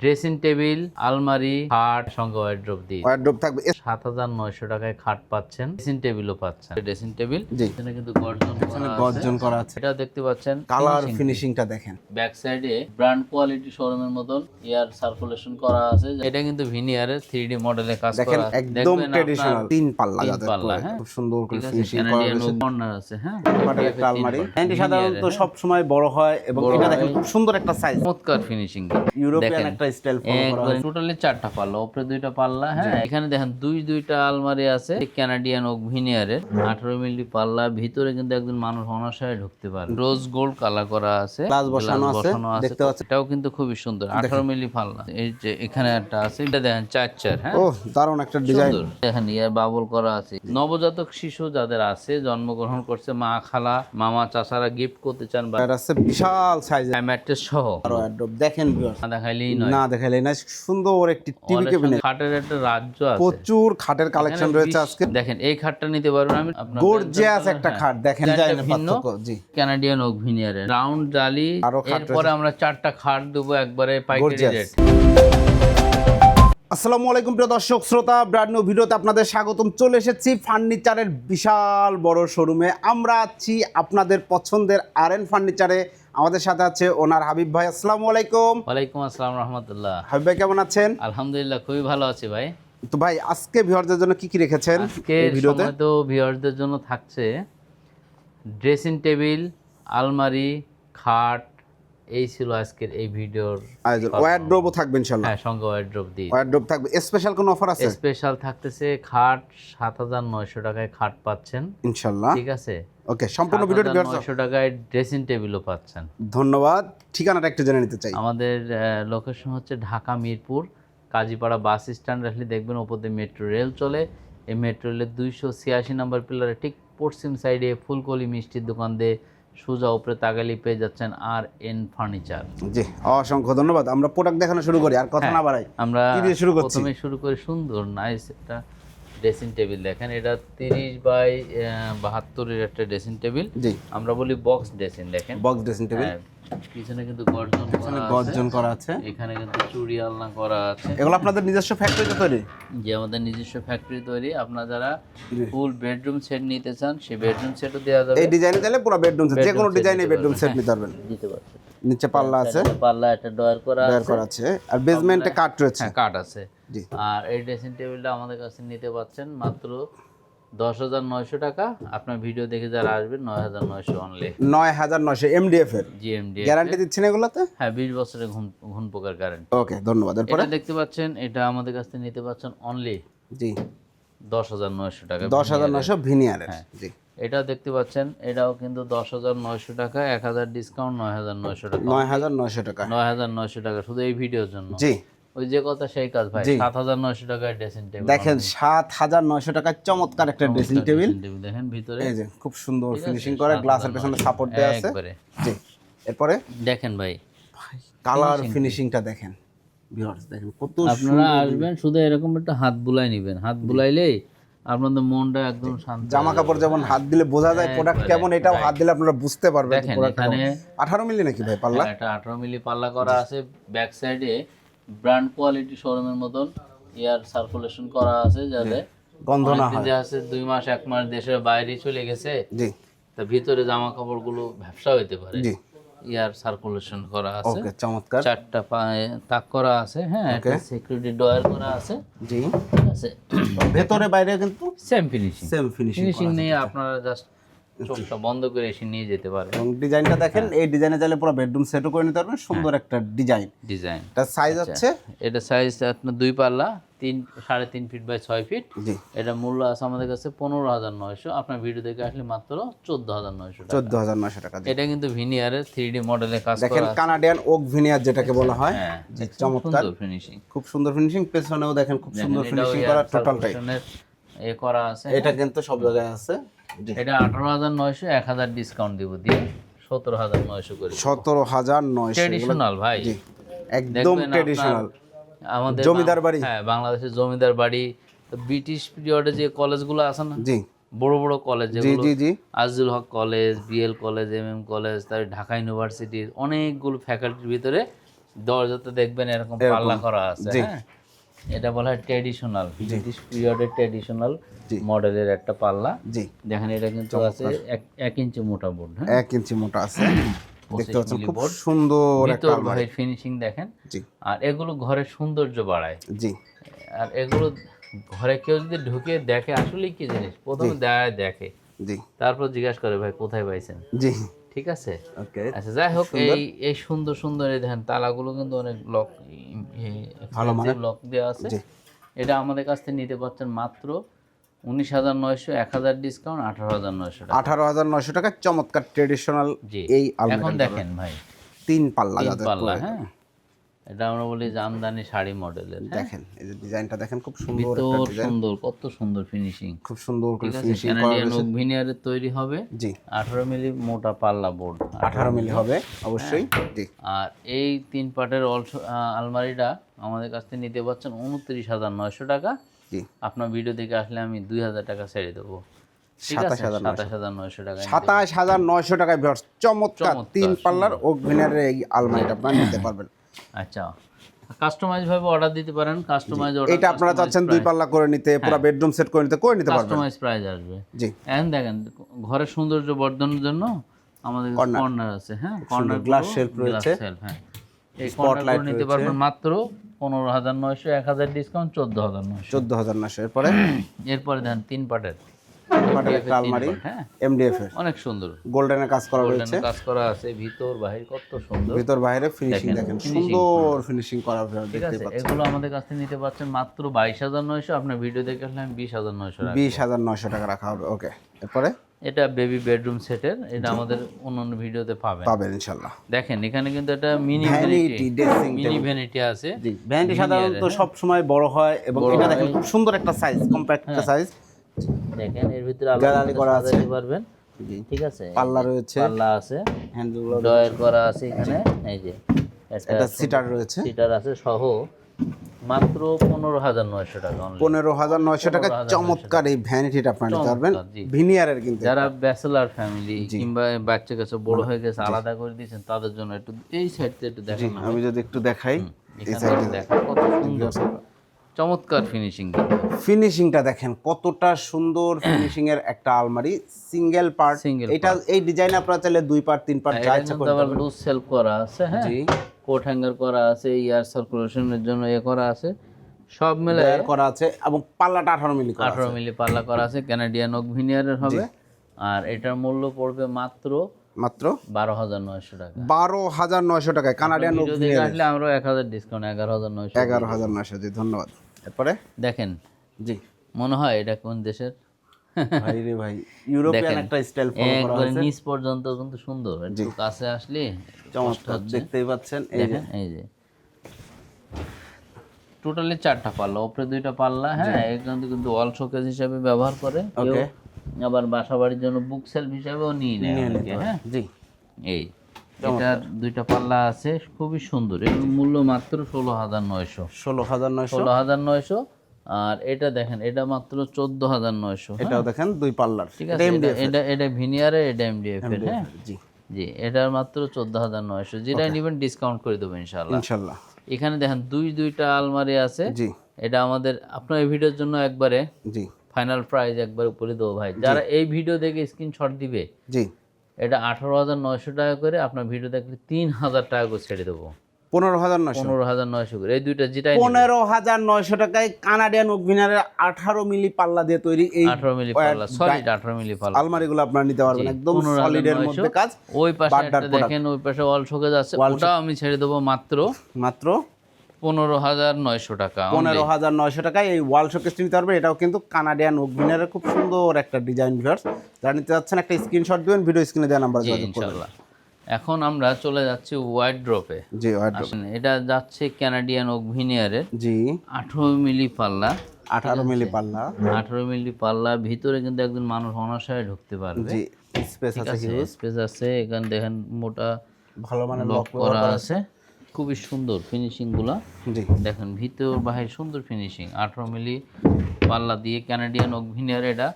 Dressing table আলমারি খাট সঙ্গে ওয়ার্ড্রোপ দিয়ে। ওয়ার্ড্রোপ থাকবে। সাত হাজার নয়শো টাকায় খাট পাচ্ছেন ড্রেসিং টেবিলও পাচ্ছেন। ড্রেসিং টেবিল এখানে কিন্তু গর্জন এখানে গর্জন করা আছে। এটা দেখতে পাচ্ছেন কালার ফিনিশিংটা দেখেন। ব্যাক সাইডে ব্র্যান্ড কোয়ালিটি শোরুমের মতন এয়ার সার্কুলেশন করা আছে। এটা কিন্তু ভিনিয়ারের থ্রি ডি মডেলে কাজ করা আছে। একদম ট্রেডিশনাল তিন পাল্লা তিন পাল্লা, হ্যাঁ। খুব সুন্দর করে আছে, ফিনিশিং করা oak corner আছে হ্যাঁ? একটা আলমারি। সাধারণত। সব সময় বড় হয় এবং এটা দেখেন খুব সুন্দর একটা সাইজ চমৎকার ফিনিশিং ইউরোপিয়ান স্টাইল ফলো করা একবার টোটালি চারটা পাল্লা উপরে দুইটা পাল্লা হ্যাঁ? এখানে দেখেন দুই দুইটা আলমারি আছে ওক ভিনিয়ারের আঠারো মিলি পাল্লা ভিতরে কিন্তু একজন মানুষ অনাশয়ে ঢুকতে পারে। রোজ গোল্ড কালার করা আছে Glass বসানো আছে, দেখতে পাচ্ছেন। এটাও কিন্তু খুবই সুন্দর আঠারো মিলি পাল্লা এই যে এখানে একটা আছে এটা দেখেন চার চার হ্যাঁ? ও দারুণ একটা ডিজাইন দেখেন ইয়ার বাবল করা আছে। নবজাতক শিশু যাদের আছে জন্মগ্রহণ করছে মা খালা মামা চাচারা গিফট করতে চান বা আছে বিশাল সাইজের ম্যাট্রেস সহ। দেখেন দেখাইলেই নয়। না দেখাইলে না সুন্দর একটি টিভি ক্যাবিনেট খাটের একটা রাজ্য আছে। প্রচুর খাটের কালেকশন রয়েছে আজকে। দেখেন এই খাটটা নিতে পারবেন আমি গর্জিয়াস একটা খাট দেখেন যায় না পার্থক্য জি। কানাডিয়ান ওক ভিনিয়ারের রাউন্ড জালি এরপরে আমরা চারটা খাট দেবো একবারে পাইকারি রেট আসসালামু আলাইকুম প্রিয় দর্শক শ্রোতা ব্র্যান্ড নিউ ভিডিওতে আপনাদের স্বাগতম। চলে এসেছি ফার্নিচারের বিশাল বড় শোরুমে। আমরা আছি আপনাদের পছন্দের আর এন ফার্নিচারে। আমাদের সাথে আছে ওনার হাবিব ভাই। আসসালামু আলাইকুম। ওয়ালাইকুম আসসালাম রহমতুল্লাহ। হাবিব ভাই কেমন আছেন? আলহামদুলিল্লাহ খুবই ভালো আছি ভাই। তো ভাই আজকে ভিউয়ারদের জন্য কি কি রেখেছেন আজকে ভিডিওতে? তো ভিউয়ারদের জন্য থাকছে ড্রেসিং টেবিল আলমারি খাট এই ছিল আজকের এই ভিডিওর আয়োজন ওয়ার্ড্রোবও থাকবে ইনশাআল্লাহ। হ্যাঁ সঙ্গে ওয়ার্ড্রোপ দিয়ে ওয়ার্ড্রোব থাকবে। স্পেশাল কোনো অফার আছে? স্পেশাল থাকতেছে খাট সাত হাজার নয়শো টাকায় খাট পাচ্ছেন। ইনশাআল্লাহ। ঠিক আছে? ওকে সম্পূর্ণ ভিডিওটি ভিউয়ার্স নয়শো টাকায় ড্রেসিং টেবিলও পাচ্ছেন। ধন্যবাদ। ঠিকানাটা একটু জেনে নিতে চাই। আমাদের লোকেশন হচ্ছে ঢাকা মিরপুর কাজীপাড়া বাস স্ট্যান্ড। আসলে দেখবেন ওপর দিয়ে মেট্রো রেল চলে। এই মেট্রো রেলের দুইশো ছিয়াশি নম্বর পিলারে ঠিক পশ্চিম সাইডে ফুলকলি মিষ্টির দোকান দিয়ে সোজা উপরে তাগালি পেয়ে যাচ্ছেন আর এন ফার্নিচার। জি অসংখ্য ধন্যবাদ। আমরা প্রোডাক্ট দেখানো শুরু করি আর কথা না বাড়াই। আমরা শুরু করছি? প্রথমে শুরু করি সুন্দর নাইস একটা ড্রেসিং টেবিল দেখেন। এটা তিরিশ বাই বাহাত্তরের একটা ড্রেসিং টেবিল জি। আমরা বলি বক্স ড্রেসিং দেখেন। বক্স ড্রেসিং টেবিল হ্যাঁ, পিছনে কিন্তু গর্জন আছে। গর্জন করা আছে। এখানে কিন্তু চুড়ি আলনা করা আছে। এগুলো আপনাদের নিজস্ব ফ্যাক্টরিতে তৈরি? যে আমাদের নিজস্ব ফ্যাক্টরি তৈরি। আপনারা যারা ফুল বেডরুম সেট নিতে চান সেই বেডরুম সেটও দেওয়া যাবে। এই ডিজাইনে দিলে পুরো বেডরুম সেট যে কোনো ডিজাইনে বেডরুম সেট নিতে পারবেন। নিতে পারবেন। নিচে পাল্লা আছে। পাল্লা একটা ডয়ার করা আছে। করা আছে। আর বেসমেন্টে কাট রয়েছে। হ্যাঁ কাঠ আছে। আর এই ড্রেসিং টেবিলটা আমাদের কাছে নিতে পাচ্ছেন মাত্র দশ হাজার নয়শো টাকা। আপনার ভিডিও দেখে যারা আসবেন নয় হাজার নয়শো অনলি নয় হাজার নয়শো এমডিএফ এর? জিএমডি গ্যারান্টি দিচ্ছেন এগুলোতে? হ্যাঁ বিশ বছরের ঘুম ঘুম পোকার গ্যারান্টি ওকে ধন্যবাদ। এরপরে? এটা দেখতে পাচ্ছেন এটা আমাদের কাছ থেকে নিতে পাচ্ছেন অনলি জি। দশ হাজার নয়শো টাকা দশ হাজার নয়শো ভিনিয়ারের হ্যাঁ। জি। এটা দেখতে পাচ্ছেন এটাও কিন্তু দশ হাজার নয়শো টাকা এক হাজার ডিসকাউন্ট নয় হাজার নয়শো টাকা। নয় হাজার নয়শো টাকা। নয় হাজার নয়শো টাকা শুধু এই ভিডিওর জন্য। জি। ওই যে কথা সেই কাজ ভাই টাকায় ড্রেসিং টেবিল দেখেন চমৎকার একটা ড্রেসিং টেবিল দেখেন ভিতরে। এই যে খুব সুন্দর ফিনিশিং করে গ্লাসের পেছনে সাপোর্ট আছে। জি এরপরে? দেখেন ভাই কালার ফিনিশিংটা দেখেন। ভিউয়ার্স দেখেন কত আপনারা আসবেন শুধু এরকম একটা হাত বুলাই নেবেন। হাত বুলাইলেই আপনাদের মনটা একদম শান্ত জামা কাপড় যেমন হাত দিলে বোঝা যায় প্রোডাক্ট কেমন এটাও হাত দিলে আপনারা বুঝতে পারবেন দেখেন এখানে আঠারো মিলি নাকি ভাই পাল্লা? একটা আঠারো মিলি পাল্লা করা আছে। ব্যাক সাইডে ব্র্যান্ড কোয়ালিটি শোরুমের মতন এয়ার সার্কুলেশন করা আছে যাতে গন্ধ না দেখা যাচ্ছে দুই মাস এক মাস দেশের বাইরে চলে গেছে জি। তা ভিতরে জামা কাপড়গুলো ব্যবসা হইতে পারে। জি। এয়ার সার্কুলেশন করা আছে। ওকে চমৎকার। চারটা পায়ে তাক করা আছে হ্যাঁ একটা সিকিউরিটি ডয়ার করা আছে। জি। ঠিক আছে। ভেতরে বাইরে কিন্তু same finishing same finishing finishing নিয়ে আপনারা জাস্ট চোখটা বন্ধ করে এসে নিয়ে যেতে পারবেন এবং ডিজাইনটা দেখেন এই ডিজাইনে চাইলে পুরো বেডরুম সেটও করে নিতে পারবেন সুন্দর একটা ডিজাইন। ডিজাইন। এটা সাইজ হচ্ছে? এটা সাইজ আপনার দুই পাল্লা তিন সাড়ে তিন ফিট বাই ছয় ফিট এটা মূল্য আছে আমাদের কাছে পনেরো হাজার নয়শো। আপনার ভিডিও দেখে আসলে মাত্র চোদ্দ হাজার নয়শো চোদ্দ হাজার নয়শো টাকা এটা কিন্তু ভিনিয়ারের থ্রি ডি মডেলে কাজ দেখেন কানাডিয়ান ওক ভিনিয়ার যেটাকে বলা হয় হ্যাঁ চমৎকার। ফিনিশিং খুব সুন্দর ফিনিশিং পেছনেও দেখেন খুব সুন্দর ফিনিশিং করা টোটালটাই এ করা আছে এটা কিন্তু সব জায়গায় আছে। এটা আঠারো হাজার নয়শো এক হাজার ডিসকাউন্ট দিব দিয়ে সতেরো হাজার নয়শো করে সতেরো হাজার নয়শো ট্রেডিশনাল ভাই। একদম ট্রেডিশনাল আমাদের জমিদার বাড়ি। হ্যাঁ বাংলাদেশের জমিদার বাড়ি ব্রিটিশ পিরিয়ডে যে কলেজগুলো আছে না? জি। বড় বড় কলেজ যেগুলো Azizul Haque college BL college M M college তার ঢাকা ইউনিভার্সিটির অনেকগুলো ফ্যাকাল্টির ভিতরে দরজাতে দেখবেন এরকম পাল্লা করা আছে হ্যাঁ। এটা বলা হয় ট্রেডিশনাল ব্রিটিশ পিরিয়ডের ট্রেডিশনাল জি। মডেলের একটা পাল্লা। জি। দেখেন এটা কিন্তু আছে এক- ইঞ্চি মোটা বোর্ড হ্যাঁ? এক ইঞ্চি মোটা আছে। দেখতে পাচ্ছেন খুব সুন্দর একটা আলমারি। ভাই ফিনিশিং দেখেন। জি। আর এগুলো ঘরের সৌন্দর্য বাড়ায়। জি। আর এগুলো ঘরে কেউ যদি ঢুকে দেখে আসলে কি জিনিস? প্রথমে দেয় দেখে। জি। তারপর জিজ্ঞাসা করে ভাই কোথায় পাইছেন? জি। ঠিক আছে? আচ্ছা যাই হোক এই এই সুন্দর সুন্দর এই দেখেন তালাগুলো কিন্তু অনেক লক ভালো মানে লক দেওয়া আছে। এটা আমাদের কাছ থেকে নিতে পারছেন মাত্র উনিশ হাজার নয়শো এক হাজার ডিসকাউন্ট আঠারো হাজার নয়শো আঠারো হাজার নয়শো টাকা চমৎকার ট্রেডিশনাল এই এখন দেখেন। ভাই। তিন পাল্লা তিন পাল্লা হ্যাঁ? এটা আমরা বলি জামদানি শাড়ি মডেলের হ্যাঁ? দেখেন এই যে ডিজাইনটা দেখেন খুব সুন্দর একটা ডিজাইন। সুন্দর কত সুন্দর ফিনিশিং খুব সুন্দর করে ফিনিশিং করা রয়েছে। ওক ভিনিয়ারের তৈরি হবে। জি। আঠারো মিলি মোটা পাল্লা বোর্ড। আঠারো মিলি হবে অবশ্যই জি। আর এই তিন পাটের আলমারিটা আমাদের কাছ থেকে নিতে পারছেন উনত্রিশ হাজার নয়শো টাকা। জি। আপনার ভিডিও দেখে আসলে আমি দুই হাজার টাকা ছেড়ে দেবো। ঠিক আছে? 27,900 সাতাশ হাজার নয়শো টাকা সাতাশ হাজার নয়শো টাকায় চমৎকার তিন পাল্লার ওভেনের এই আলমারিটা আপনারা নিতে পারবেন। আচ্ছা। কাস্টমাইজ ভাবে অর্ডার দিতে পারেন কাস্টমাইজ অর্ডার এটা আপনারা চাচ্ছেন দুই পাল্লা করে নিতে পুরো বেডরুম সেট করে নিতে করে নিতে পারবেন। কাস্টমাইজ প্রাইস আসবে। জি। এখন দেখেন ঘরের সৌন্দর্য বর্ধনের জন্য আমাদের কর্নার আছে হ্যাঁ? কর্নার glass shelf রয়েছে। হ্যাঁ। এই কর্নার নিতে পারবেন মাত্র পনেরো হাজার নয়শো এক হাজার ডিসকাউন্ট চোদ্দ হাজার নয়শো। চোদ্দ হাজার নয়শো এরপরে? এরপরে দেন তিন পাটের। পাটের একটা আলমারি হ্যাঁ। এমডিএফ এর। অনেক সুন্দর। গোল্ডেনের কাজ করা রয়েছে। কাজ করা আছে ভিতর বাহির কত সুন্দর। ভিতর বাইরে ফিনিশিং দেখেন সুন্দর ফিনিশিং করা দেখতে পাচ্ছেন। এগুলো আমাদের কাছ থেকে নিতে পারছেন মাত্র বাইশ হাজার নয়শো। আপনার ভিডিও দেখে আসলে আমি বিশ হাজার নয়শো রাখব। বিশ হাজার নয়শো টাকা রাখা হবে ওকে এরপরে? এটা বেবি বেডরুম সেটের এটা আমাদের অন্যান্য ভিডিওতে পাবেন। পাবেন ইনশাল্লাহ দেখেন এখানে কিন্তু একটা mini vanity dressing mini vanity আছে। ভ্যানিটি সাধারণত সব সময় বড় হয় এবং এটা দেখেন খুব সুন্দর একটা সাইজ কম্প্যাক্ট একটা সাইজ দেখেন এর ভিতরে আলাদা করা সাজাতে পারবেন। ঠিক আছে? পাল্লা রয়েছে। পাল্লা আছে। হ্যান্ডেলগুলো ডয়ার করা আছে এখানে। এই যে একটা সিটার রয়েছে। সিটার আছে সহ। মাত্র পনেরো হাজার নয়শো টাকা পনেরো হাজার নয়শো টাকা চমৎকার এই ভ্যানিটিটা আপনারা নিতে পারবেন। ভিনিয়ারের কিন্তু যারা ব্যাচেলার ফ্যামিলি কিংবা বাচ্চা কাছে বড় হয়ে গেছে আলাদা করে দিয়েছেন তাদের জন্য একটু এই সাইডটা একটু দেখেন না। আমি যদি একটু দেখাই এই এখানে সাইডে দেখেন। কত সুন্দর চমৎকার ফিনিশিং ফিনিশিংটা দেখেন কতটা সুন্দর ফিনিশিং এর একটা আলমারি সিঙ্গেল পার্ট এটা এই ডিজাইন আপনারা চাইলে দুই পার্ট তিন পার্ট যা ইচ্ছা করতে পারবেন। লুজ সেলফ করা আছে হ্যাঁ? জি। কোট হ্যাঙ্গার করা আছে ইয়ার সার্কুলেশনের জন্য এ করা আছে। সব মিলে করা আছে এবং পাল্লাটা আঠারো মিলি করা আঠারো মিলি পাল্লা করা আছে ক্যানাডিয়ান ওক ভিনিয়ারের হবে। আর এটার মূল্য পড়বে মাত্র মাত্র? বারো হাজার নয়শো টাকা। বারো হাজার নয়শো টাকায় কানাডিয়ান দেখে আসলে আমরা এক হাজার ডিসকাউন্ট এগারো হাজার নয়শো এগারো হাজার নয়শো জি ধন্যবাদ। এরপরে? দেখেন। জি। মনে হয় এটা কোন দেশের? ভাই রে ভাই ইউরোপিয়ান একটা স্টাইল ফলো করা একবারে নিচ পর্যন্ত কিন্তু সুন্দর। একটু কাছে আসলে চমৎকার দেখতেই পাচ্ছেন এই যে। এই যে। টোটালি চারটা পাল্লা উপরে দুইটা পাল্লা হ্যাঁ এখানে কিন্তু অল শোকেস হিসাবে ব্যবহার করে। ওকে আবার বাসা বাড়ির জন্য বুক সেলফ হিসাবেও নিয়ে নেয় হ্যাঁ। জি। এই। এটার দুইটা পাল্লা আছে খুবই সুন্দর। এর মূল্য মাত্র ষোলো হাজার নয়শো। ষোলো হাজার নয়শো। ষোলো হাজার নয়শো আর এটা দেখেন এটা মাত্র চোদ্দ হাজার নয়শো এটাও দেখেন দুই পাল্লার। ঠিক আছে এটা- এটা ভিনিয়ারে এটা এমডিএফ এর হ্যাঁ? জি। জি এটার মাত্র চোদ্দ হাজার নয়শো। যেটা নেবেন ডিসকাউন্ট করে দেবো ইনশাল্লাহ ইনশাল্লাহ এখানে দেখেন দুই দুইটা আলমারি আছে। জি। এটা আমাদের আপনার এই ভিডিওর জন্য একবারে জি। ফাইনাল প্রাইজ একবার উপরে দেবো ভাই। যারা এই ভিডিও দেখে স্ক্রিনশট দিবে জি। এটা আঠারো হাজার নয়শো টাকা করে আপনার ভিডিও দেখলে তিন হাজার টাকা করে ছেড়ে দেবো। পনেরো হাজার নয়শো? পনেরো হাজার নয়শো করে। এই দুইটা যেটাই পনেরো হাজার নয়শো টাকায় কানাডিয়ান ওভিনারের আঠারো মিলি পাল্লা দিয়ে তৈরি এই আঠারো মিলি পাল্লা সলিড আঠারো মিলি পাল্লা। আলমারিগুলো আপনারা নিতে পারবেন একদম সলিডের মধ্যে কাজ ওই পাশে দেখেন ওই পাশে অল শোকেজ আছে ওটাও আমি ছেড়ে দেবো মাত্র। মাত্র? পনেরো হাজার নয়শো টাকা পনেরো হাজার নয়শো টাকায় এই ওয়াল শোকেসটি নিতে পারবেন এটাও কিন্তু কানাডিয়ান ওভিনারের খুব সুন্দর একটা ডিজাইন ভিউয়ার্স। যারা নিতে যাচ্ছেন একটা স্ক্রিনশট দিবেন ভিডিও স্ক্রিনে দেওয়া নাম্বার যোগাযোগ করবেন। এখন আমরা চলে যাচ্ছি ওয়াইড ড্রপে। জি। আসেন এটা যাচ্ছে ক্যানাডিয়ান ওক ভিনিয়ারের। জি। আঠারো মিলি পাল্লা। আঠারো মিলি পাল্লা। আঠারো মিলি পাল্লা ভিতরে কিন্তু একজন মানুষ অনাশয়ে ঢুকতে পারবে। জি স্পেস আছে স্পেস আছে এখানে দেখেন মোটা ভালো মানের লক করা আছে। খুবই সুন্দর ফিনিশিংগুলো দেখেন ভিতর বাহির সুন্দর ফিনিশিং আঠারো মিলি পাল্লা দিয়ে ক্যানাডিয়ান অগ্নিয়ার এটা।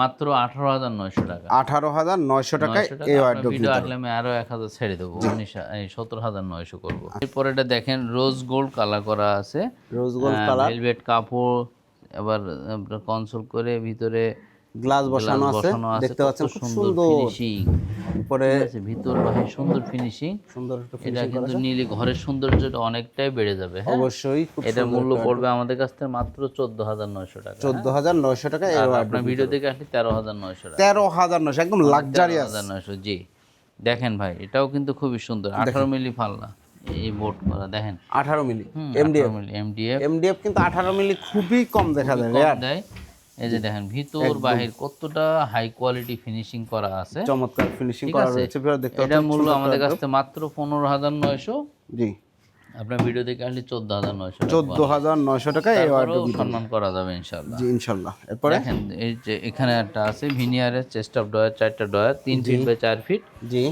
মাত্র আঠারো হাজার নয়শো টাকা। আঠারো হাজার নয়শো টাকা ভিডিও আসলে আমি আরও এক হাজার ছেড়ে দেবো। উনিশ সতেরো হাজার নয়শো করব। এরপর এটা দেখেন রোজ গোল্ড কালার করা আছে। রোজ গোল্ড কালার ভেলভেট কাপড় এবার কনসোল করে ভিতরে গ্লাস বসানো আছে দেখতে পাচ্ছেন খুব সুন্দর ফিনিশিং উপরে ভিতর বাহির সুন্দর ফিনিশিং সুন্দর একটা এটা কিন্তু নিলে ঘরের সৌন্দর্যটা অনেকটাই বেড়ে যাবে হ্যাঁ? অবশ্যই এটার মূল্য পড়বে আমাদের কাছ থেকে মাত্র চোদ্দ হাজার নয়শো টাকা চোদ্দ হাজার নয়শো টাকা আর আপনার ভিডিও দেখে আসলে তেরো হাজার নয়শো টাকা। তেরো হাজার নয়শো একদম লাক্সারিয়াস হাজার নয়শো জি। দেখেন ভাই এটাও কিন্তু খুবই সুন্দর। আঠারো মিলি পাল্লা এই বোট করা দেখেন। আঠারো মিলি এমডিএফ এমডিএফ এমডিএফ কিন্তু আঠারো মিলি খুবই কম দেখা যায় দেয়। এই যে দেখেন ভিতর বাহির কতটা হাই কোয়ালিটি ফিনিশিং করা আছে। চমৎকার ফিনিশিং করা রয়েছে ভিউয়ার দেখতে এটার মূল্য আমাদের কাছ মাত্র পনেরো হাজার নয়শো। জি। আপনার ভিডিও দেখে আসলে চোদ্দ হাজার নয়শো চোদ্দ হাজার নয়শো টাকা এই ওয়ার্ডরোব সম্মান করা যাবে ইনশাল্লাহ জি ইনশাল্লাহ এরপরে? দেখেন এই যে এখানে একটা আছে ভিনিয়ারের চেস্ট অফ ডয়ার চারটা ডয়ার তিন ফিট বাই চার ফিট জি।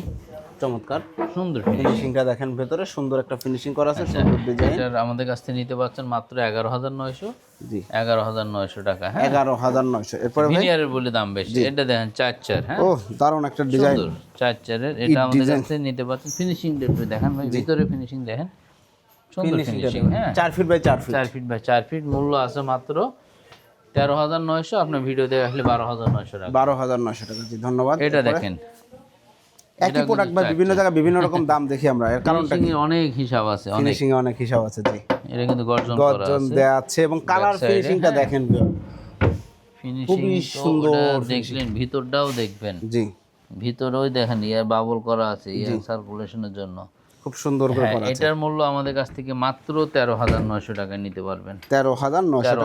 চমৎকার। সুন্দর ফিনিশিংটা দেখেন ভেতরে সুন্দর একটা ফিনিশিং করা আচ্ছা, আছে সুন্দর ডিজাইন এটার আমাদের কাছ থেকে নিতে পারছেন মাত্র এগারো হাজার নয়শো। জি। এগারো হাজার নয়শো টাকা হ্যাঁ? এগারো হাজার নয়শো। এরপরে ভাই? ভিনিয়ারের বলে দাম বেশি। এটা দেখেন চার চার হ্যাঁ? ও দারুণ একটা ডিজাইন সুন্দর চার চারের এটা আমাদের কাছ থেকে নিতে পারছেন ফিনিশিং দেখেন ভাই ভিতরে ফিনিশিং দেখেন। সুন্দর ফিনিশিং হ্যাঁ? চার ফিট বাই চার ফিট চার ফিট বাই চার ফিট মূল্য আছে মাত্র তেরো হাজার নয়শো। আপনার ভিডিও দেখে আসলে বারো হাজার নয়শো টাকা। বারো হাজার নয়শো টাকা। জি ধন্যবাদ। এটা দেখেন। একই প্রোডাক্ট বা বিভিন্ন জায়গায় বিভিন্ন রকম দাম দেখি আমরা এর কারণটা এর অনেক হিসাব আছে অনেক। ফিনিশিং এ অনেক হিসাব আছে জি। এটা কিন্তু গর্জন করা আছে। গর্জন দেয়া আছে এবং কালার ফিনিশিংটা হ্যাঁ। দেখেন খুবই সুন্দর দেখলেন ভিতরটাও দেখবেন। জি। ভিতরেও দেখেন ইয়ার বাবল করা আছে ইয়ার সার্কুলেশনের জন্য। খুব সুন্দর করে হ্যাঁ করা আছে। এটার মূল্য আমাদের কাছ থেকে মাত্র তেরো হাজার নয়শো টাকায় নিতে পারবেন। তেরো হাজার নয়শো তেরো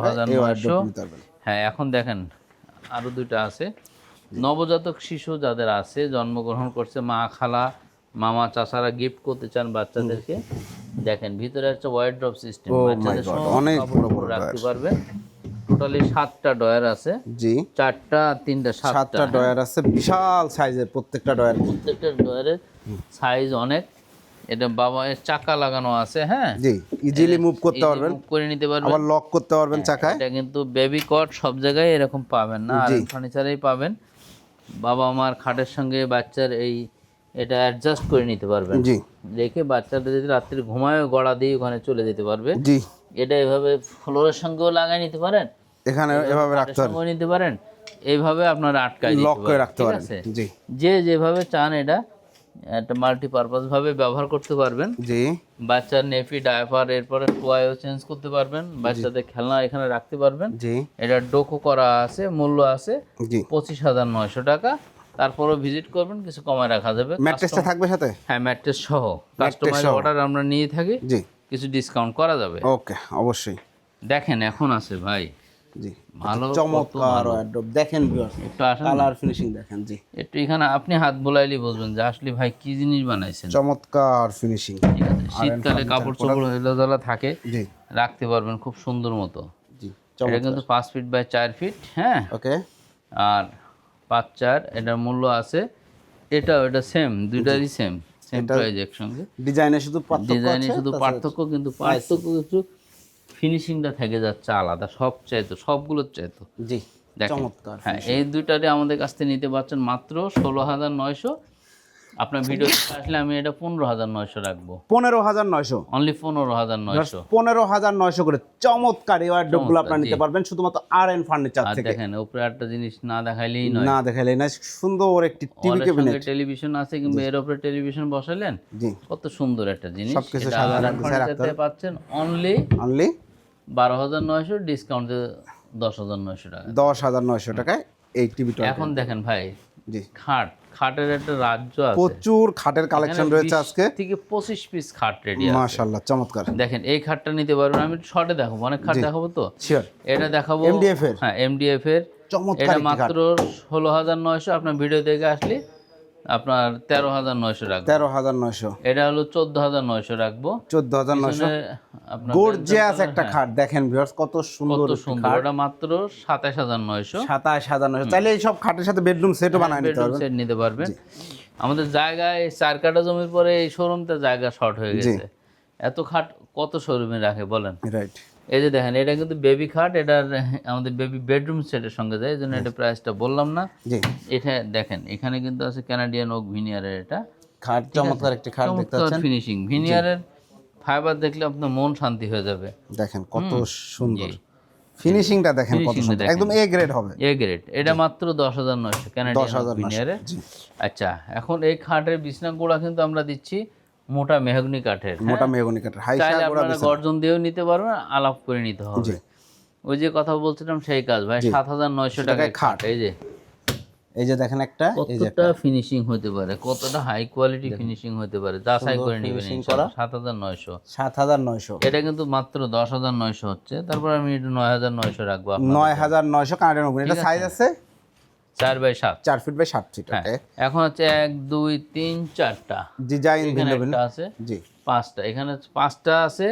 টাকা হ্যাঁ এখন দেখেন আরও দুইটা আছে। নবজাতক শিশু যাদের আছে জন্মগ্রহণ করছে মা খালা মামা চাচারা গিফট করতে চান বাচ্চাদেরকে দেখেন ভিতরে একটা ওয়াইড ড্রপ সিস্টেম বাচ্চাদের অনেক বড় বড় রাখতে পারবেন টোটালি সাতটা ডয়ার আছে। জি। চারটা তিনটা সাতটা। সাতটা ডয়ার আছে বিশাল সাইজের প্রত্যেকটা ডয়ার প্রত্যেকটা ডয়ারের সাইজ অনেক। এটা বাবা এর চাকা লাগানো আছে হ্যাঁ? জি ইজিলি মুভ করতে পারবেন। মুভ করে নিতে পারবেন। আবার লক করতে পারবেন চাকায়। এটা কিন্তু বেবি কট সব জায়গায় এরকম পাবেন না। আর ফার্নিচারেই পাবেন। বাবা মার খাটের সঙ্গে বাচ্চার এই এটা অ্যাডজাস্ট করে নিতে পারবেন। জি। রেখে বাচ্চাটা যদি রাত্রে ঘুমায় গড়া দিয়ে ওখানে চলে যেতে পারবে। জি। এটা এভাবে ফ্লোরের সঙ্গেও লাগাই নিতে পারেন। এখানে এভাবে রাখতে পারেন। নিতে পারেন। এইভাবে আপনারা আটকায় লক করে রাখতে পারেন? জি। যে যেভাবে চান এটা একটা মাল্টিপারপাস ভাবে ব্যবহার করতে পারবেন। জি। বাচ্চার নেপি ডায়াপার এরপরে টোয়াইও চেঞ্জ করতে পারবেন। বাচ্চাদের খেলনা এখানে রাখতে পারবেন। জি। এটা ডোকো করা আছে মূল্য আছে জি। পঁচিশ হাজার নয়শো টাকা। তারপরও ভিজিট করবেন কিছু কমায় রাখা যাবে। ম্যাট্রেসটা থাকবে সাথে? হ্যাঁ ম্যাট্রেস সহ। কাস্টমাইজ সহ। অর্ডার আমরা নিয়ে থাকি। জি। কিছু ডিসকাউন্ট করা যাবে। ওকে অবশ্যই। দেখেন এখন আছে ভাই। জি ভালো চমৎকার ভালো। দেখেন একটু আসেন। কালার ফিনিশিং দেখেন জি। একটু এখানে আপনি হাত বোলাইলে বুঝবেন যে আসলে ভাই কি জিনিস বানাইছেন। চমৎকার ফিনিশিং শীতকালে কাপড় চোপড় হেলাদলা থাকে জি। রাখতে পারবেন খুব সুন্দর মতো। জি এটা কিন্তু পাঁচ ফিট বাই চার ফিট হ্যাঁ? ওকে আর পাঁচ চার এটার মূল্য আছে এটাও এটা সেম দুইটারই সেম সেম প্রাইস একসঙ্গে। ডিজাইনে শুধু ডিজাইনে শুধু পার্থক্য কিন্তু পার্থক্য কিছু ফিনিশিংটা থেকে যাচ্ছে আলাদা সব চাইতো সবগুলোর চাইতো। জি চমৎকার হ্যাঁ এই দুইটারে আমাদের কাছ থেকে নিতে পারছেন মাত্র ষোলো হাজার নয়শো আপনার ভিডিও আসলে আমি এটা পনেরো হাজার নয়শো রাখব। পনেরো হাজার নয়শো। অনলি পনেরো হাজার নয়শো। পনেরো হাজার নয়শো করে চমৎকার এই চমৎকার, আপনারা নিতে পারবেন শুধুমাত্র আর এন ফার্নিচার থেকে। দেখেন উপরে একটা জিনিস না দেখাইলেই নয়। না দেখালে না সুন্দর একটি টিভি ক্যাবিনেট টেলিভিশন আছে কিংবা এর উপরে টেলিভিশন বসালেন জি। কত সুন্দর একটা জিনিস। সবকিছু আরাম রাখতে পাচ্ছেন অনলি অনলি বারো হাজার নয়শো ডিসকাউন্টে দশ হাজার নয়শো টাকা। দশ হাজার নয়শো টাকায় এই টিভিটা এখন দেখেন ভাই জি। খাট খাটের একটা রাজ্য আছে। প্রচুর খাটের কালেকশন রয়েছে আজকে। থেকে পঁচিশ পিস খাট রেডি আছে। চমৎকার। দেখেন এই খাটটা নিতে পারবেন। আমি শর্টে দেখাবো অনেক খাট দেখাবো তো? এটা দেখাবো এমডিএফ এর? হ্যাঁ এমডিএফ এর। চমৎকার এটা মাত্র ষোলো হাজার নয়শো। আপনার ভিডিও দেখে আসলে আপনার তেরো হাজার নয়শো রাখব। তেরো হাজার নয়শো। এটা হলো চোদ্দ হাজার নয়শো রাখব। চোদ্দ হাজার নয়শো? গর্জিয়াস একটা খাট। দেখেন ভিউয়ার্স কত সুন্দর সুন্দর। ওটা মাত্র সাতাশ হাজার নয়শো। সাতাশ হাজার নয়শো। চাইলে এই সব খাটের সাথে বেডরুম সেটও বানায় নিতে পারবেন। সেট নিতে পারবেন। আমাদের জায়গায় চার কাটা জমির পরে এই শোরুমটা জায়গা শর্ট হয়ে গেছে। এত খাট কত শোরুমে রাখে বলেন? রাইট। এই যে দেখেন এটা কিন্তু বেবি খাট এটার আমাদের বেবি বেডরুম সেটের সঙ্গে যায় এই জন্য এটা প্রাইসটা বললাম না। এটা দেখেন এখানে কিন্তু আছে কানাডিয়ান ওক ভিনিয়ারের এটা। খাট চমৎকার একটি খাট দেখতে পাচ্ছেন। ফিনিশিং ভিনিয়ারের ফাইবার দেখলে আপনার মন শান্তি হয়ে যাবে। দেখেন কত সুন্দর। ফিনিশিংটা দেখেন কত সুন্দর। একদম এ গ্রেড হবে। এ গ্রেড এটা মাত্র দশ হাজার নয়শো দশ কানাডিয়ান ভিনিয়ারের আচ্ছা এখন এই খাটের বিছনা গোড়া কিন্তু আমরা দিচ্ছি মোটা মেহগনি কাঠের হ্যাঁ? মোটা মেহগনি কাঠের হাই চাইলে আপনারা গর্জন দিয়েও নিতে পারবেন আলাপ করে নিতে হবে। ওই যে কথা বলছিলাম সেই কাজ ভাই সাত হাজার নয়শো টাকায় খাট। এই যে। এই যে দেখেন একটা কতটা ফিনিশিং হতে পারে কতটা হাই কোয়ালিটি ফিনিশিং হতে পারে যাচাই করে নেবেন সাত হাজার নয়শো। সাত হাজার নয়শো। এটা কিন্তু মাত্র দশ হাজার নয়শো হচ্ছে তারপর আমি এটা নয় হাজার নয়শো রাখব। নয় হাজার নয়শো কানাডিয়ান ওভেন এটা সাইজ আছে? চার বাই সাত। চার ফিট বাই সাত ফিট হ্যাঁ। এখন হচ্ছে এক দুই তিন চারটা। ডিজাইন ভিন্ন ভিন্ন। আছে জি। পাঁচটা। এখানে পাঁচটা আছে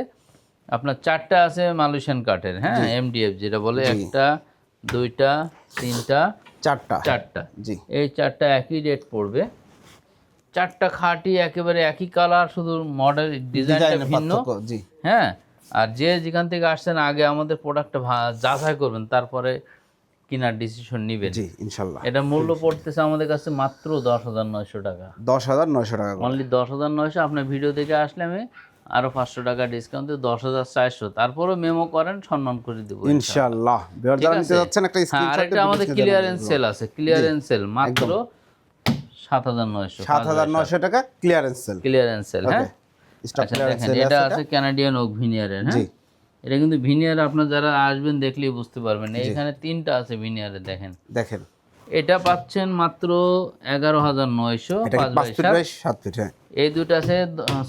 আপনার চারটা আছে মালয়েশিয়ান কাঠের হ্যাঁ এমডিএফ যেটা বলে একটা দুইটা তিনটা চারটা। চারটা। জি। এই চারটা একই রেট পড়বে। চারটা খাটি একেবারে একই কালার শুধু মডেল ডিজাইনটা ভিন্ন। জি। হ্যাঁ আর যে যেখান থেকে আসছেন আগে আমাদের প্রোডাক্টটা যাচাই করবেন তারপরে কেনার ডিসিশন নেবেন। জি ইনশাল্লাহ। এটা মূল্য পড়তেছে আমাদের কাছে মাত্র দশ হাজার নয়শো টাকা। দশ হাজার নয়শো টাকা অনলি দশ হাজার নয়শো আপনার ভিডিও দেখে আসলে আমি আরও পাঁচশো টাকা ডিসকাউন্ট দিয়ে দশ হাজার চারশো। তারপরেও মেমো করেন সম্মান করে দেবো ইনশাল্লাহ। একটা হ্যাঁ আরেকটা আমাদের ক্লিয়ারেন্স সেল আছে ক্লিয়ারেন্স সেল মাত্র সাত হাজার নয়শো সাত হাজার নয়শো টাকা। ক্লিয়ারেন্স সেল ক্লিয়ারেন্স সেল হ্যাঁ? স্টক আচ্ছা এটা আছে কানাডিয়ান ওক ভিনিয়ারের হ্যাঁ? এটা কিন্তু ভিনিয়ার আপনার যারা আসবেন দেখলেই বুঝতে পারবেন। এখানে তিনটা আছে ভিনিয়ারে দেখেন। দেখেন। এটা পাচ্ছেন মাত্র এগারো হাজার নয়শো হ্যাঁ। এই দুটো আছে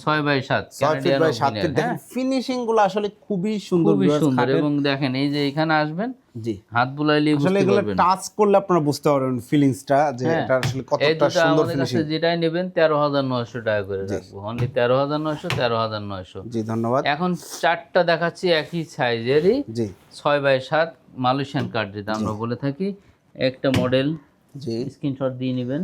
ছয় বাই সাত দেখেন হ্যাঁ? ফিনিশিংগুলো আসলে খুবই সুন্দর খুবই সুন্দর। এবং দেখেন এই যে এখানে আসবেন জি। হাত বুলাইলে আসলে এগুলো টাচ করলে আপনারা বুঝতে পারবেন ফিলিংসটা যে হ্যাঁ। এটা আসলে কতটা সুন্দর ফিনিশিং যেটাই নেবেন তেরো হাজার নয়শো টাকা করে রাখব। অনলি তেরো হাজার নয়শো তেরো হাজার নয়শো। জি ধন্যবাদ। এখন চারটা দেখাচ্ছি একই সাইজেরই জি। ছয় বাই সাত মালয়েশিয়ান কার্ড যেটা আমরা বলে থাকি। একটা মডেল জি। স্ক্রিনশট দিয়ে নেবেন।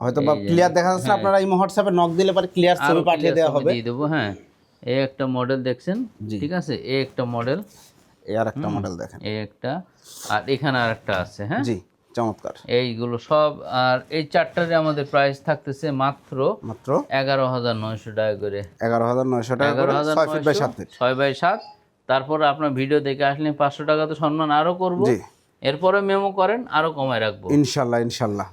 হয়তো বা ক্লিয়ার দেখা যাচ্ছে আপনারা এই হোয়াটসঅ্যাপে নক দিলে পরে ক্লিয়ার হ্যাঁ। ছবি পাঠিয়ে দেওয়া হবে। দিয়ে দেবো হ্যাঁ। এই একটা মডেল দেখছেন? ঠিক আছে? এই একটা মডেল এই আর একটা মডেল দেখেন। এই একটা। আর এখানে আর একটা আছে হ্যাঁ? জি চমৎকার। এইগুলো সব আর এই চারটারে আমাদের প্রাইস থাকতেছে মাত্র মাত্র এগারো হাজার নয়শো টাকা করে। এগারো হাজার নয়শো টাকা এগারো করে হাজার ছয় বাই সাত ছয় বাই সাত। তারপর আপনার ভিডিও দেখে আসলে পাঁচশো টাকা তো সম্মান আরও করব। জি। এরপরে মেমো করেন আরও কমায় রাখব। ইনশাল্লাহ ইনশাল্লাহ।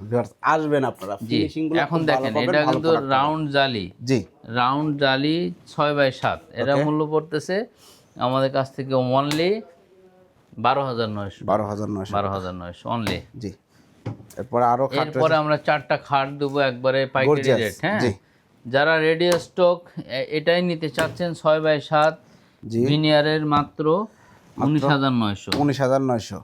আসবেন আপনারা। ফিনিশিং এখন দেখেন এটা কিন্তু রাউন্ড জালি জি। রাউন্ড জালি ছয় বাই সাত। এটা মূল্য পড়তেছে আমাদের কাছ থেকে অনলি 12900 12900 12900 অনলি জি। এরপরে আরও খাট এরপরে আমরা চারটা খাট দেব একবারে পাইকারি রেট হ্যাঁ? যারা রেডিও স্টক এটাই নিতে চাচ্ছেন ছয় বাই 7 ভিনিয়ারের মাত্র 19900 19900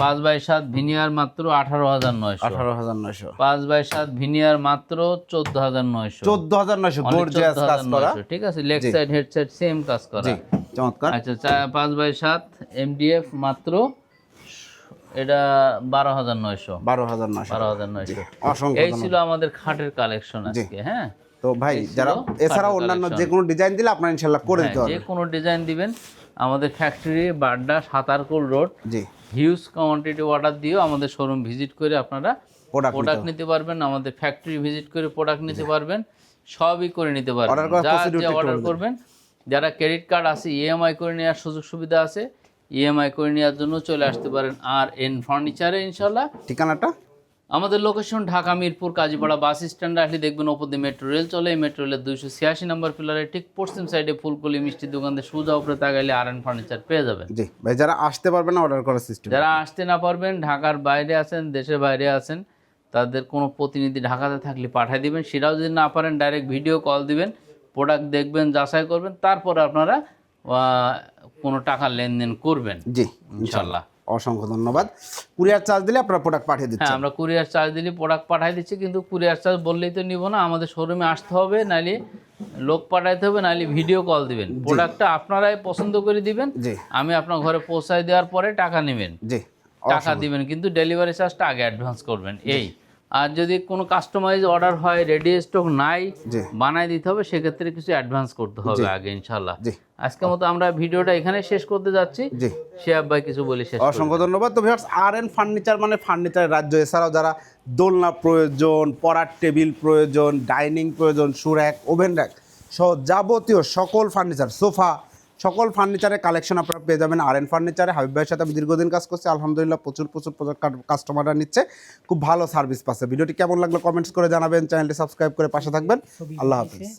পাঁচ বাই সাত ভিনিয়ার মাত্র আঠারো হাজার নয়শো। আঠারো হাজার নয়শো। পাঁচ বাই সাত ভিনিয়ার মাত্র চোদ্দ হাজার নয়শো। চোদ্দ হাজার নয়শো Only গর্জিয়াস 14,900 ঠিক আছে? Leg side head side same কাজ করা। চমৎকার। আচ্ছা পাঁচ বাই সাত এমডিএফ মাত্র এটা বারো হাজার নয়শো। বারো হাজার নয়শো। বারো হাজার নয়শো। অসংখ্য এই ছিল আমাদের খাটের কালেকশন আজকে হ্যাঁ? তো ভাই যারা এছাড়া অন্যান্য যে কোনো ডিজাইন দিলে আপনারা ইনশাল্লাহ করে দিতে হ্যাঁ, যে কোনো ডিজাইন দিবেন। আমাদের ফ্যাক্টরি বাড্ডা সাতারকুল রোড জি। হিউজ কোয়ান্টিটি অর্ডার দিয়েও আমাদের শোরুম ভিজিট করে আপনারা প্রোডাক্ট নিতে পারবেন আমাদের ফ্যাক্টরি ভিজিট করে প্রোডাক্ট নিতে পারবেন সবই করে নিতে পারবেন। যা অর্ডার করবেন। যারা ক্রেডিট কার্ড আছে ইএমআই করে নেওয়ার সুযোগ সুবিধা আছে ইএমআই করে নেওয়ার জন্য চলে আসতে পারেন আর এন ফার্নিচারে ইনশাল্লাহ ঠিকানাটা? আমাদের লোকেশন ঢাকা মিরপুর কাজীপাড়া বাস স্ট্যান্ডে আসলে দেখবেন ওপর দিয়ে মেট্রো রেল চলে। এই মেট্রো রেলের দুইশো ছিয়াশি নম্বর পিলারের ঠিক পশ্চিম সাইডে ফুলকলি মিষ্টি দোকান সোজা উপরে তাকাইলে আর ফার্নিচার পেয়ে যাবেন। জি ভাই যারা আসতে পারবেন অর্ডার করার সিস্টেম যারা আসতে না পারবেন ঢাকার বাইরে আছেন দেশের বাইরে আছেন তাদের কোনো প্রতিনিধি ঢাকাতে থাকলে পাঠিয়ে দিবেন। সেটাও যদি না পারেন ডাইরেক্ট ভিডিও কল দিবেন প্রোডাক্ট দেখবেন যাচাই করবেন তারপরে আপনারা কোনো টাকা লেনদেন করবেন। জি ইনশাল্লাহ অসংখ্য ধন্যবাদ। কুরিয়ার চার্জ দিলে আপনারা প্রোডাক্ট পাঠিয়ে হ্যাঁ আমরা কুরিয়ার চার্জ দিলে প্রোডাক্ট পাঠিয়ে দিচ্ছি কিন্তু কুরিয়ার চার্জ বললেই তো নিব না। আমাদের শোরুমে আসতে হবে নাহলে লোক পাঠাইতে হবে নাহলে ভিডিও কল দিবেন। প্রোডাক্টটা আপনারাই পছন্দ করে দিবেন। জি। আমি আপনার ঘরে পৌঁছায় দেওয়ার পরে টাকা নেবেন। জি। টাকা দিবেন কিন্তু ডেলিভারি চার্জটা আগে অ্যাডভান্স করবেন। এই। আর যদি কোনো কাস্টমাইজ অর্ডার হয় রেডি স্টক নাই বানাই দিতে হবে সেক্ষেত্রে কিছু অ্যাডভান্স করতে হবে আগে ইনশাল্লাহ আজকের মতো আমরা ভিডিওটা এখানে শেষ করতে যাচ্ছি। শিয়াব ভাই কিছু বলি শেষ। অসংখ্য ধন্যবাদ। তো ভিউয়ার্স আর এন ফার্নিচার মানে ফার্নিচারের রাজ্য। এছাড়াও যারা দোলনা প্রয়োজন পড়ার টেবিল প্রয়োজন ডাইনিং প্রয়োজন সুর্যাক ওভেন র্যাক সহ যাবতীয় সকল ফার্নিচার সোফা সকল ফার্নিচারের কালেকশন আপনারা পেয়ে যাবেন। আর এন ফার্নিচারে হাবিব ভাইয়ের সাথে আমি দীর্ঘদিন কাজ করছি। আলহামদুলিল্লাহ প্রচুর প্রচুর কাস্টমাররা নিচ্ছে। খুব ভালো সার্ভিস পাচ্ছে। ভিডিওটি কেমন লাগল কমেন্টস করে জানাবেন। চ্যানেলটি সাবস্ক্রাইব করে পাশে থাকবেন। আল্লাহ হাফিজ।